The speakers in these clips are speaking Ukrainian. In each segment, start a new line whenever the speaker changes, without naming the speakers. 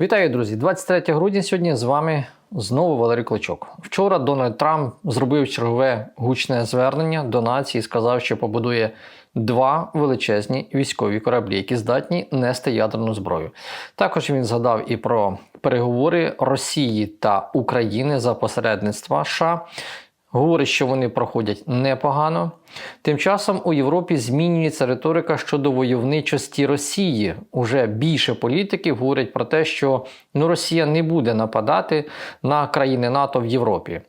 Вітаю, друзі! 23 грудня сьогодні з вами знову Валерій Клочок. Вчора Дональд Трамп зробив чергове гучне звернення до нації, сказав, що побудує два величезні військові кораблі, які здатні нести ядерну зброю. Також він згадав і про переговори Росії та України за посередництва США. Говорить, що вони проходять непогано. Тим часом у Європі змінюється риторика щодо войовничості Росії. Уже більше політиків говорять про те, що ну, Росія не буде нападати на країни НАТО в Європі.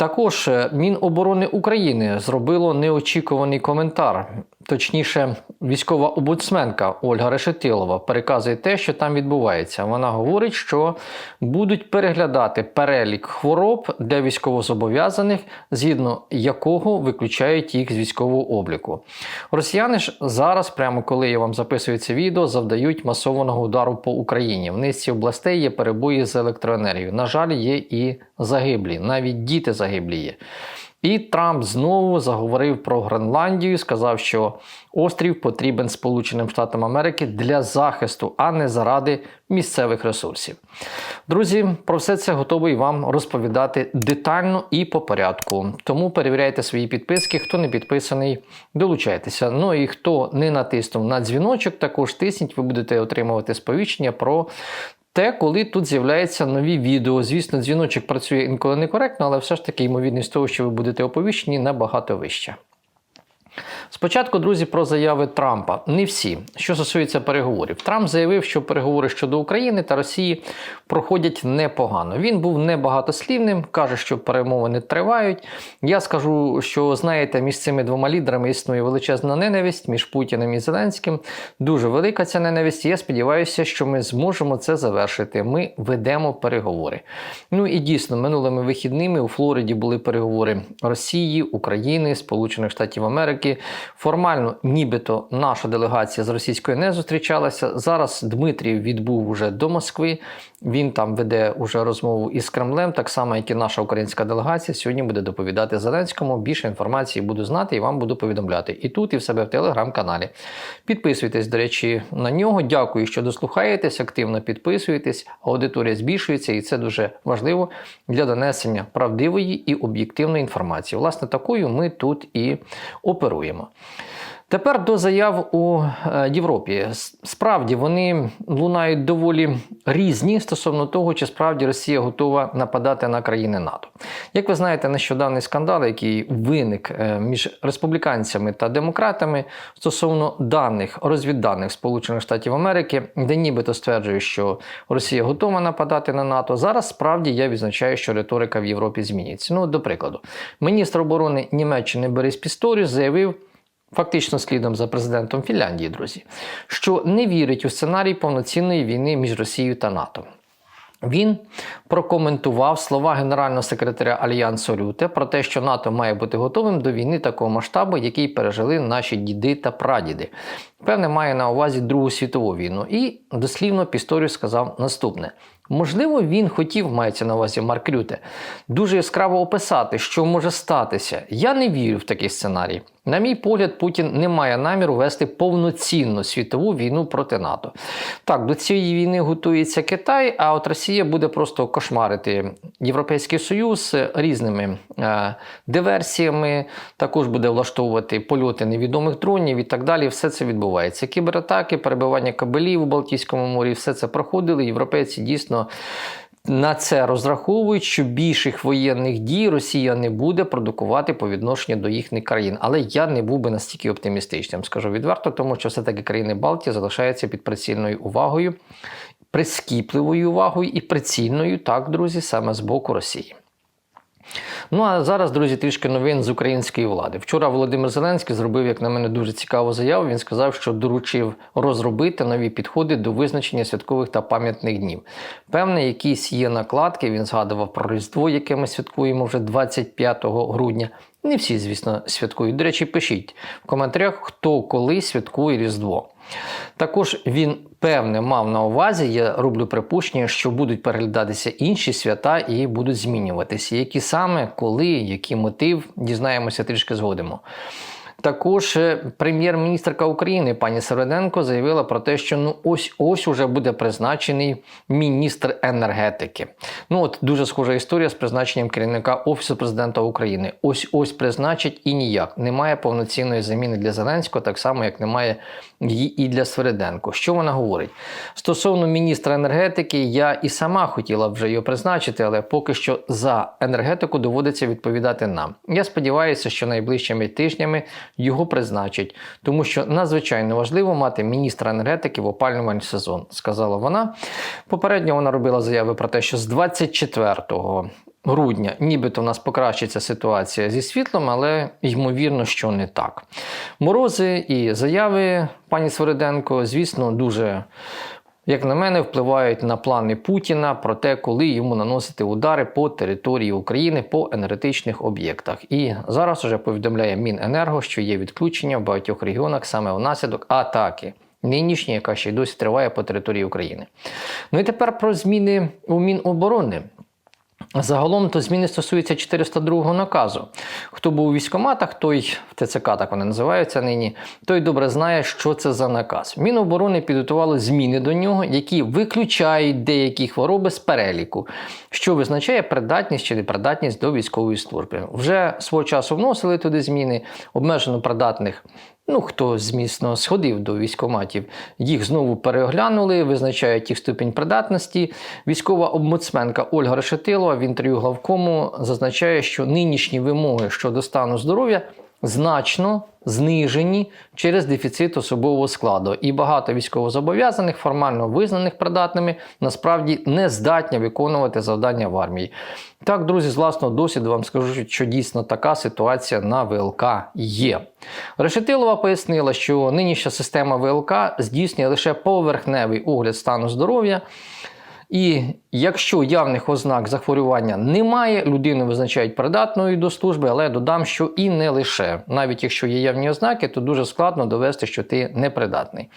Також е, Міноборони України зробило неочікуваний коментар. Точніше, військова омбудсменка Ольга Решетилова переказує те, що там відбувається. Вона говорить, що будуть переглядати перелік хвороб для військовозобов'язаних, згідно якого виключають їх з військового обліку. Росіяни ж зараз, прямо коли я вам записую це відео, завдають масованого удару по Україні. В низці областей є перебої з електроенергією. На жаль, є і загиблі, навіть діти загиблі є. І Трамп знову заговорив про Гренландію, сказав, що острів потрібен Сполученим Штатам Америки для захисту, а не заради місцевих ресурсів. Друзі, про все це готовий вам розповідати детально і по порядку. Тому перевіряйте свої підписки. Хто не підписаний, долучайтеся. Ну і хто не натиснув на дзвіночок, також тисніть, ви будете отримувати сповіщення про те, коли тут з'являються нові відео. Звісно, дзвіночок працює інколи некоректно, але все ж таки ймовірність того, що ви будете оповіщені, набагато вища. Спочатку, друзі, про заяви Трампа. Не всі, що стосується переговорів. Трамп заявив, що переговори щодо України та Росії проходять непогано. Він був небагатослівним, каже, що перемовини тривають. Я скажу, що знаєте, між цими двома лідерами існує величезна ненависть між Путіним і Зеленським. Дуже велика ця ненависть. Я сподіваюся, що ми зможемо це завершити. Ми ведемо переговори. Ну і дійсно, минулими вихідними у Флориді були переговори Росії, України, Сполучених Штатів Америки. Формально, нібито наша делегація з російською не зустрічалася. Зараз Дмитрів відбув уже до Москви. Він там веде уже розмову із Кремлем, так само, як і наша українська делегація. Сьогодні буде доповідати Зеленському. Більше інформації буду знати і вам буду повідомляти. І тут, і в себе в телеграм-каналі. Підписуйтесь, до речі, на нього. Дякую, що дослухаєтесь, активно підписуєтесь. Аудиторія збільшується, і це дуже важливо для донесення правдивої і об'єктивної інформації. Власне, такою ми тут і оперуємо. Тепер до заяв у е, Європі. Справді вони лунають доволі різні стосовно того, чи справді Росія готова нападати на країни НАТО. Як ви знаєте, нещодавний скандал, який виник е, між республіканцями та демократами стосовно даних розвідданих Сполучених Штатів Америки, де нібито стверджує, що Росія готова нападати на НАТО. Зараз справді я відзначаю, що риторика в Європі змінюється. Ну, до прикладу, міністр оборони Німеччини Борис Пісторіус заявив фактично слідом за президентом Фінляндії, друзі, що не вірить у сценарій повноцінної війни між Росією та НАТО. Він прокоментував слова генерального секретаря Альянсу Рюте про те, що НАТО має бути готовим до війни такого масштабу, який пережили наші діди та прадіди. Певне, має на увазі Другу світову війну. І дослівно Пісторіус сказав наступне: Можливо, він хотів, мається на увазі Марк Рюте, дуже яскраво описати, що може статися. Я не вірю в такий сценарій. На мій погляд, Путін не має наміру вести повноцінну світову війну проти НАТО. Так, до цієї війни готується Китай, а от Росія буде просто кошмарити Європейський Союз різними е, диверсіями, також буде влаштовувати польоти невідомих дронів і так далі. Все це відбувається. Кібератаки, перебивання кабелів у Балтійському морі, все це проходили. Європейці дійсно на це розраховують, що більших воєнних дій Росія не буде продукувати по відношенню до їхніх країн. Але я не був би настільки оптимістичним, скажу відверто, тому що все-таки країни Балтії залишаються під прицільною увагою, прискіпливою увагою і прицільною, так, друзі, саме з боку Росії. Ну а зараз, друзі, трішки новин з української влади. Вчора Володимир Зеленський зробив, як на мене, дуже цікаву заяву. Він сказав, що доручив розробити нові підходи до визначення святкових та пам'ятних днів. Певне, якісь є накладки. Він згадував про Різдво, яке ми святкуємо вже 25 грудня. Не всі, звісно, святкують. До речі, пишіть в коментарях, хто коли святкує Різдво. Також він певне мав на увазі, я роблю припущення, що будуть переглядатися інші свята і будуть змінюватися. Які саме, коли, який мотив, дізнаємося трішки згодимо. Також е, прем'єр-міністрка України пані Середенко заявила про те, що ну ось ось уже буде призначений міністр енергетики. Ну от дуже схожа історія з призначенням керівника офісу президента України. Ось ось призначить і ніяк. Немає повноцінної заміни для Зеленського, так само як немає і для Свериденко. Що вона говорить стосовно міністра енергетики? Я і сама хотіла б вже його призначити, але поки що за енергетику доводиться відповідати нам. Я сподіваюся, що найближчими тижнями його призначать, тому що надзвичайно важливо мати міністра енергетики в опалювальний сезон, сказала вона. Попередньо вона робила заяви про те, що з 24 грудня нібито у нас покращиться ситуація зі світлом, але ймовірно, що не так. Морози і заяви пані Свериденко, звісно, дуже. Як на мене, впливають на плани Путіна про те, коли йому наносити удари по території України по енергетичних об'єктах. І зараз уже повідомляє Міненерго, що є відключення в багатьох регіонах саме внаслідок атаки. Нинішньої, яка ще й досі триває по території України. Ну і тепер про зміни у Міноборони. Загалом то зміни стосуються 402 наказу. Хто був у військкоматах, той в ТЦК, так вони називаються нині, той добре знає, що це за наказ. Міноборони підготувало зміни до нього, які виключають деякі хвороби з переліку, що визначає придатність чи непридатність до військової служби. Вже свого часу вносили туди зміни, обмежено придатних Ну, хто, змісно, сходив до військоматів, їх знову переглянули, визначають їх ступінь придатності. Військова обмуцменка Ольга Решетилова в інтерв'ю главкому зазначає, що нинішні вимоги щодо стану здоров'я значно знижені через дефіцит особового складу, і багато військовозобов'язаних, формально визнаних придатними, насправді не здатні виконувати завдання в армії. Так, друзі, з власного досвіду вам скажу, що дійсно така ситуація на ВЛК є. Решетилова пояснила, що нинішня система ВЛК здійснює лише поверхневий огляд стану здоров'я. І якщо явних ознак захворювання немає, людину визначають придатною до служби, але додам, що і не лише. Навіть якщо є явні ознаки, то дуже складно довести, що ти непридатний.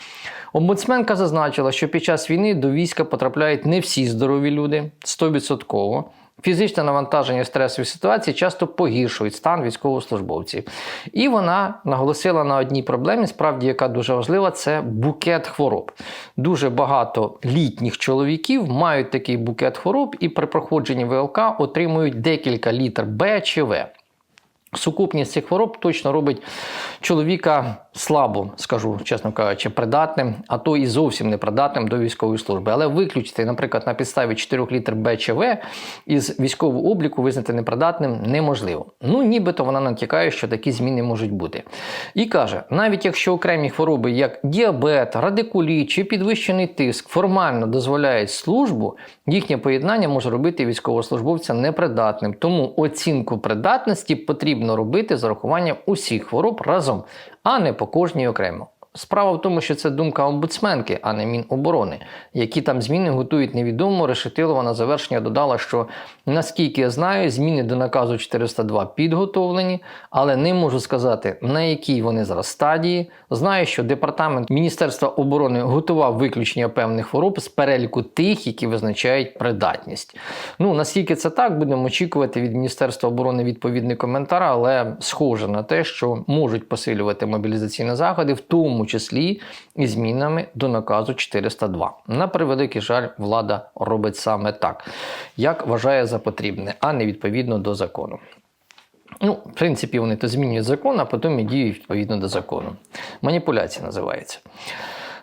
Омбудсменка зазначила, що під час війни до війська потрапляють не всі здорові люди 100%. Фізичне навантаження стресові ситуації часто погіршують стан військовослужбовців. І вона наголосила на одній проблемі, справді, яка дуже важлива, це букет хвороб. Дуже багато літніх чоловіків мають такий букет хвороб і при проходженні ВЛК отримують декілька літр Б чи В. Сукупність цих хвороб точно робить чоловіка слабо, скажу, чесно кажучи, придатним, а то і зовсім непридатним до військової служби. Але виключити, наприклад, на підставі 4 літр БЧВ із військового обліку визнати непридатним неможливо. Ну, нібито вона натякає, що такі зміни можуть бути. І каже: навіть якщо окремі хвороби, як діабет, радикуліт чи підвищений тиск, формально дозволяють службу, їхнє поєднання може робити військовослужбовця непридатним. Тому оцінку придатності потрібно робити з урахуванням усіх хвороб разом, а не по кожній окремо. Справа в тому, що це думка омбудсменки, а не Міноборони. Які там зміни готують невідомо. Решетилова на завершення додала, що наскільки я знаю, зміни до наказу 402 підготовлені, але не можу сказати, на якій вони зараз стадії. Знаю, що департамент Міністерства оборони готував виключення певних хвороб з переліку тих, які визначають придатність. Ну наскільки це так, будемо очікувати від Міністерства оборони відповідний коментар, але схоже на те, що можуть посилювати мобілізаційні заходи, в тому числі і змінами до наказу 402. На превеликий жаль, влада робить саме так, як вважає за потрібне, а не відповідно до закону. Ну, в принципі, вони то змінюють закон, а потім і діють відповідно до закону. Маніпуляція називається.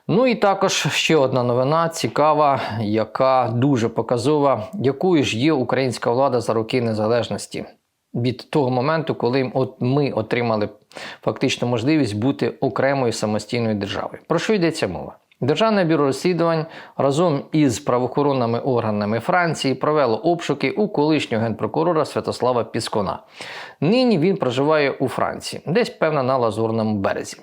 Ну і також ще одна новина цікава, яка дуже показова, якою ж є українська влада за роки незалежності від того моменту, коли ми отримали фактично можливість бути окремою самостійною державою. Про що йдеться мова? Державне бюро розслідувань разом із правоохоронними органами Франції провело обшуки у колишнього генпрокурора Святослава Піскона. Нині він проживає у Франції, десь певно на Лазурному березі.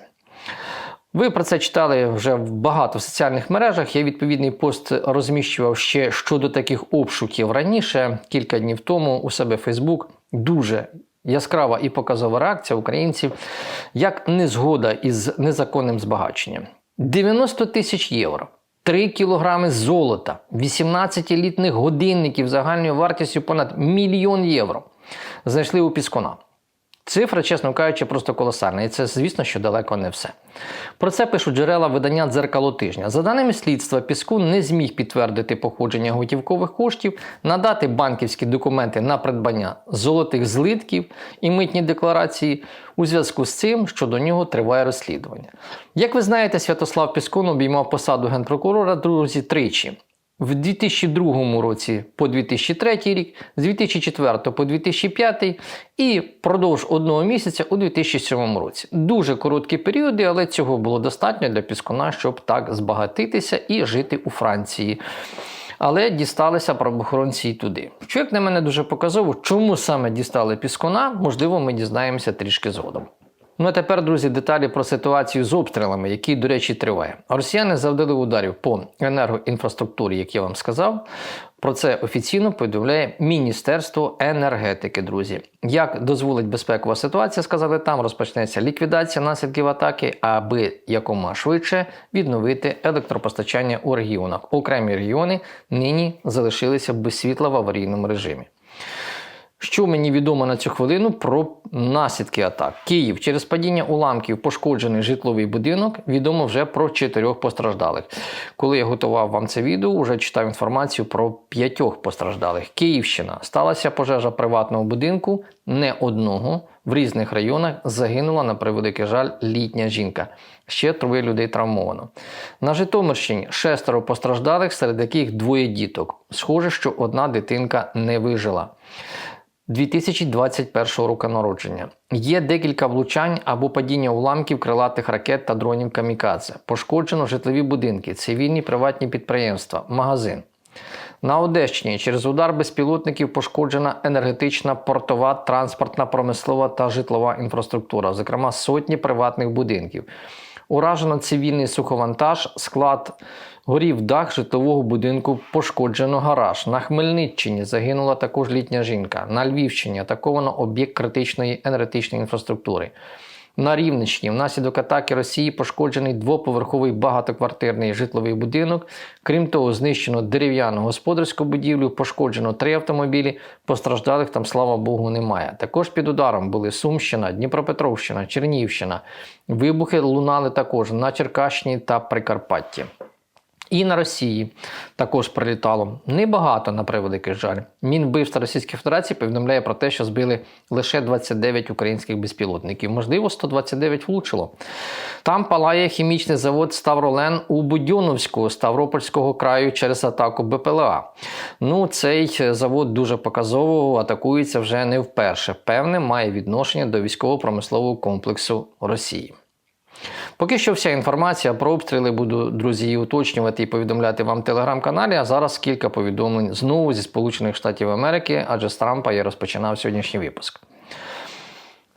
Ви про це читали вже багато в соціальних мережах. Я відповідний пост розміщував ще щодо таких обшуків раніше, кілька днів тому у себе Фейсбук. Дуже яскрава і показова реакція українців, як незгода із незаконним збагаченням. 90 тисяч євро, 3 кілограми золота, 18 елітних годинників загальною вартістю понад мільйон євро. Знайшли у Піскона. Цифра, чесно кажучи, просто колосальна, і це, звісно, що далеко не все. Про це пишуть джерела видання дзеркало тижня. За даними слідства, Піскун не зміг підтвердити походження готівкових коштів, надати банківські документи на придбання золотих злитків і митні декларації у зв'язку з цим, що до нього триває розслідування. Як ви знаєте, Святослав Піскун обіймав посаду генпрокурора друзі тричі. В 2002 році по 2003 рік, з 2004 по 2005 і впродовж одного місяця у 2007 році. Дуже короткі періоди, але цього було достатньо для Піскуна, щоб так збагатитися і жити у Франції. Але дісталися правоохоронці й туди. Що як на мене дуже показово, чому саме дістали Піскуна, можливо, ми дізнаємося трішки згодом. Ну а тепер, друзі, деталі про ситуацію з обстрілами, які, до речі, триває. Росіяни завдали ударів по енергоінфраструктурі, як я вам сказав. Про це офіційно повідомляє Міністерство енергетики, друзі. Як дозволить безпекова ситуація, сказали там, розпочнеться ліквідація наслідків атаки, аби якомога швидше відновити електропостачання у регіонах. Окремі регіони нині залишилися без світла в аварійному режимі. Що мені відомо на цю хвилину про наслідки атак? Київ через падіння уламків пошкоджений житловий будинок. Відомо вже про чотирьох постраждалих. Коли я готував вам це відео, вже читав інформацію про п'ятьох постраждалих. Київщина сталася пожежа приватного будинку, не одного. В різних районах загинула на превеликий жаль літня жінка. Ще троє людей травмовано. На Житомирщині шестеро постраждалих, серед яких двоє діток. Схоже, що одна дитинка не вижила. 2021 року народження. Є декілька влучань або падіння уламків крилатих ракет та дронів камікадзе. Пошкоджено житлові будинки, цивільні приватні підприємства, магазин. На Одещині через удар безпілотників пошкоджена енергетична, портова, транспортна, промислова та житлова інфраструктура, зокрема сотні приватних будинків. Уражено цивільний суховантаж, склад, горів дах житлового будинку, пошкоджено гараж. На Хмельниччині загинула також літня жінка. На Львівщині атаковано об'єкт критичної енергетичної інфраструктури. На Рівненщині внаслідок атаки Росії пошкоджений двоповерховий багатоквартирний житловий будинок. Крім того, знищено дерев'яну господарську будівлю, пошкоджено три автомобілі. Постраждалих там, слава Богу, немає. Також під ударом були Сумщина, Дніпропетровщина, Чернігівщина. Вибухи лунали також на Черкащині та Прикарпатті. І на Росії також прилітало небагато на превеликий жаль. Мінвбивства Російської Федерації повідомляє про те, що збили лише 29 українських безпілотників. Можливо, 129 влучило. Там палає хімічний завод Ставролен у Будьоновську Ставропольського краю через атаку БПЛА. Ну, цей завод дуже показово атакується вже не вперше. Певне, має відношення до військово-промислового комплексу Росії. Поки що вся інформація про обстріли буду, друзі, уточнювати і повідомляти вам в телеграм-каналі. А зараз кілька повідомлень знову зі Сполучених Штатів Америки, адже з Трампа я розпочинав сьогоднішній випуск.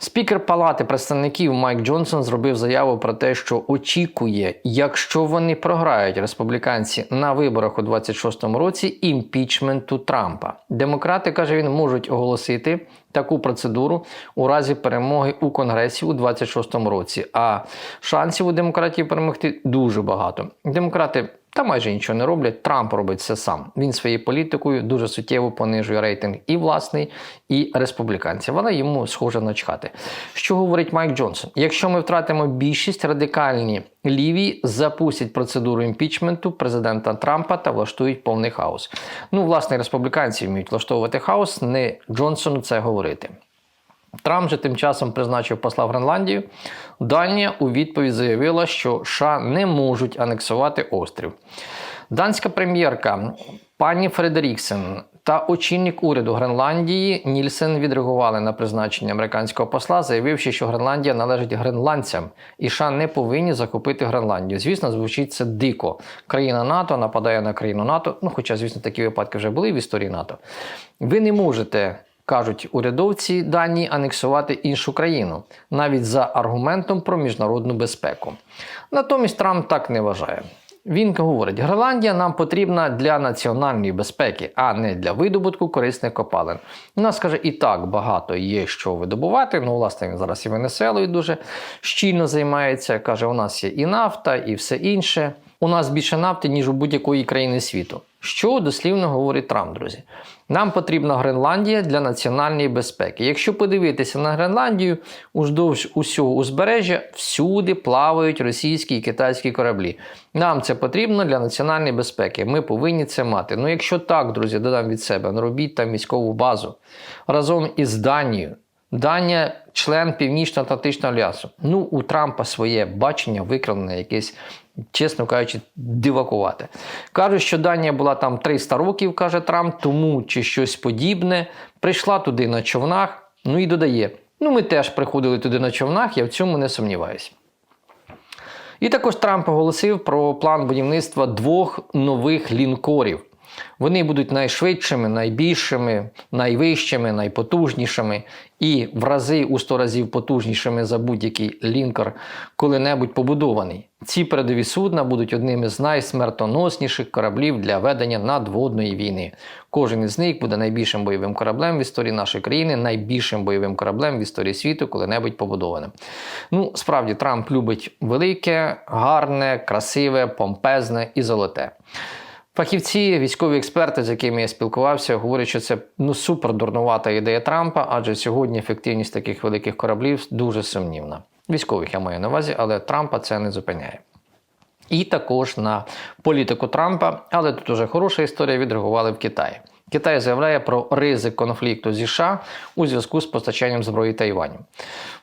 Спікер Палати представників Майк Джонсон зробив заяву про те, що очікує, якщо вони програють республіканці на виборах у 26-му році, імпічменту Трампа. Демократи каже, він можуть оголосити таку процедуру у разі перемоги у Конгресі у 26-му році. А шансів у демократів перемогти дуже багато. Демократи. Та майже нічого не роблять. Трамп робить все сам. Він своєю політикою дуже суттєво понижує рейтинг і власний, і республіканців. Але йому схоже начхати. Що говорить Майк Джонсон? Якщо ми втратимо більшість, радикальні ліві запустять процедуру імпічменту президента Трампа та влаштують повний хаос. Ну, власне, республіканці вміють влаштовувати хаос, не Джонсону це говорити. Трамп же тим часом призначив посла в Гренландію. Данія у відповідь заявила, що США не можуть анексувати острів. Данська прем'єрка пані Фредеріксен та очільник уряду Гренландії Нільсен відреагували на призначення американського посла, заявивши, що Гренландія належить гренландцям, і США не повинні захопити Гренландію. Звісно, звучить це дико. Країна НАТО нападає на країну НАТО. Ну, хоча, звісно, такі випадки вже були в історії НАТО. Ви не можете кажуть урядовці Данії анексувати іншу країну, навіть за аргументом про міжнародну безпеку. Натомість Трамп так не вважає. Він говорить, Гренландія нам потрібна для національної безпеки, а не для видобутку корисних копалин. У нас каже, і так багато є що видобувати. Ну, власне, він зараз і Венеселою дуже щільно займається. Каже, у нас є і нафта, і все інше. У нас більше нафти, ніж у будь-якої країни світу. Що дослівно говорить Трамп, друзі? Нам потрібна Гренландія для національної безпеки. Якщо подивитися на Гренландію, уздовж усього узбережжя всюди плавають російські і китайські кораблі. Нам це потрібно для національної безпеки. Ми повинні це мати. Ну, якщо так, друзі, додам від себе, ну робіть там військову базу разом із Данією. Данія член Північно-Атлантичного альянсу. Ну, у Трампа своє бачення викривлене якесь, чесно кажучи, дивакувати. Кажуть, що Данія була там 300 років, каже Трамп, тому чи щось подібне. Прийшла туди на човнах, ну і додає. Ну, ми теж приходили туди на човнах, я в цьому не сумніваюся. І також Трамп оголосив про план будівництва двох нових лінкорів. Вони будуть найшвидшими, найбільшими, найвищими, найпотужнішими і в рази у 100 разів потужнішими за будь-який лінкор коли-небудь побудований. Ці передові судна будуть одними з найсмертоносніших кораблів для ведення надводної війни. Кожен із них буде найбільшим бойовим кораблем в історії нашої країни, найбільшим бойовим кораблем в історії світу, коли-небудь побудованим. Ну, справді, Трамп любить велике, гарне, красиве, помпезне і золоте. Фахівці, військові експерти, з якими я спілкувався, говорять, що це ну супер дурнувата ідея Трампа, адже сьогодні ефективність таких великих кораблів дуже сумнівна. Військових я маю на увазі, але Трампа це не зупиняє. І також на політику Трампа, але тут уже хороша історія відреагували в Китаї. Китай заявляє про ризик конфлікту зі США у зв'язку з постачанням зброї Тайваню.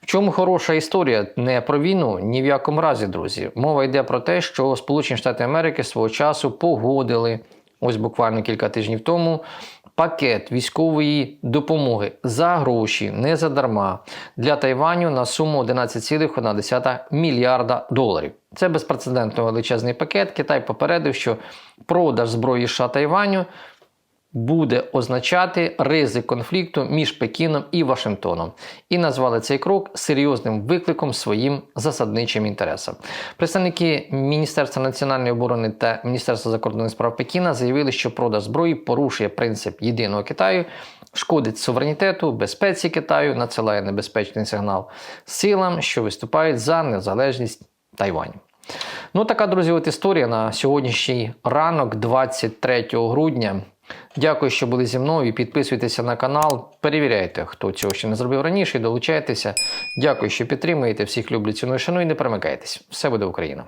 В чому хороша історія? Не про війну, ні в якому разі, друзі. Мова йде про те, що Сполучені Штати Америки свого часу погодили ось буквально кілька тижнів тому. Пакет військової допомоги за гроші, не задарма для Тайваню на суму 11,1 мільярда доларів. Це безпрецедентно величезний пакет. Китай попередив, що продаж зброї США Тайваню буде означати ризик конфлікту між Пекіном і Вашингтоном, і назвали цей крок серйозним викликом своїм засадничим інтересам. Представники Міністерства національної оборони та Міністерства закордонних справ Пекіна заявили, що продаж зброї порушує принцип єдиного Китаю. Шкодить суверенітету, безпеці Китаю, надсилає небезпечний сигнал силам, що виступають за незалежність Тайваню. Ну, така, друзі, от історія на сьогоднішній ранок, 23 грудня. Дякую, що були зі мною. Підписуйтеся на канал, перевіряйте, хто цього ще не зробив раніше, долучайтеся. Дякую, що підтримуєте. Всіх люблю, ціную, шану і не перемикайтесь. Все буде Україна!